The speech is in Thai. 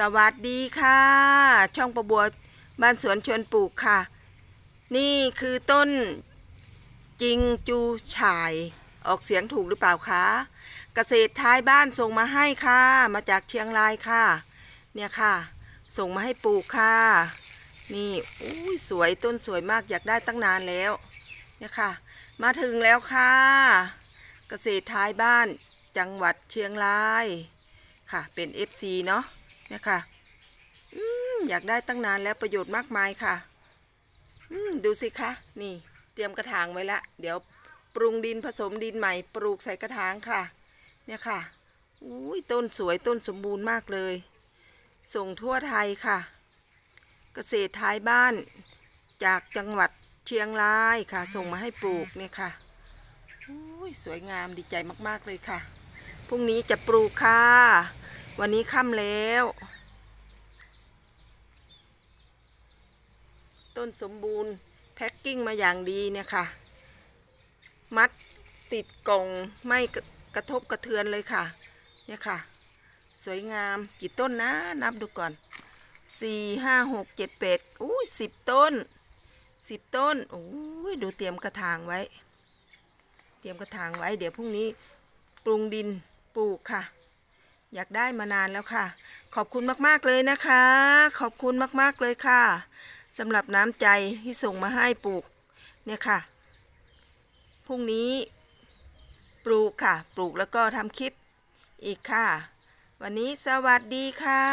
สวัสดีค่ะ ช่องประบัวบ้านสวนชวนปลูกค่ะ นี่คือต้นจิงจูฉาย ออกเสียงถูกหรือเปล่าคะเกษตรท้ายบ้านส่งมาให้ค่ะ มาจากเชียงรายค่ะ เนี่ยค่ะ ส่งมาให้ปลูกค่ะ นี่อุ้ยสวยต้นสวยมากอยากได้ตั้งนานแล้ว เนี่ยค่ะ มาถึงแล้วค่ะ เกษตรท้ายบ้านจังหวัดเชียงรายค่ะเป็น FC เนาะ เนี่ยค่ะอืมอยากได้ตั้งนานแล้วประโยชน์มากมายค่ะอืมดูสิคะ นี่ เตรียมกระถางไว้ละ เดี๋ยวปรุงดินผสมดินใหม่ ปลูกใส่กระถางค่ะ เนี่ยค่ะอุ้ยต้นสวยต้นสมบูรณ์มากเลย ส่งทั่วไทยค่ะ เกษตรท้ายบ้าน จากจังหวัดเชียงรายค่ะ ส่งมาให้ปลูกเนี่ยค่ะอุ้ยสวยงามดีใจมากๆเลยค่ะ พรุ่งนี้จะปลูกค่ะ วันนี้ค่ำแล้ว ต้นสมบูรณ์แพ็คกิ้งมาอย่างดีเนี่ยค่ะ มัดติดกล่องไม่กระทบกระเทือนเลยค่ะ เนี่ยค่ะ สวยงามกี่ต้นนะ นับดูก่อนสี่ห้าหกเจ็ดแปดอุ้ยสิบต้นสิบต้นโอ้ยดูเตรียมกระถางไว้ เตรียมกระถางไว้ เดี๋ยวพรุ่งนี้ปรุงดินปลูกค่ะ อยากได้มานานแล้วค่ะ ขอบคุณมากๆเลยนะคะ ขอบคุณมากๆเลยค่ะสำหรับน้ำใจที่ส่งมาให้ปลูกเนี่ยค่ะพรุ่งนี้ปลูกค่ะ ปลูกแล้วก็ทำคลิปอีกค่ะ วันนี้สวัสดีค่ะ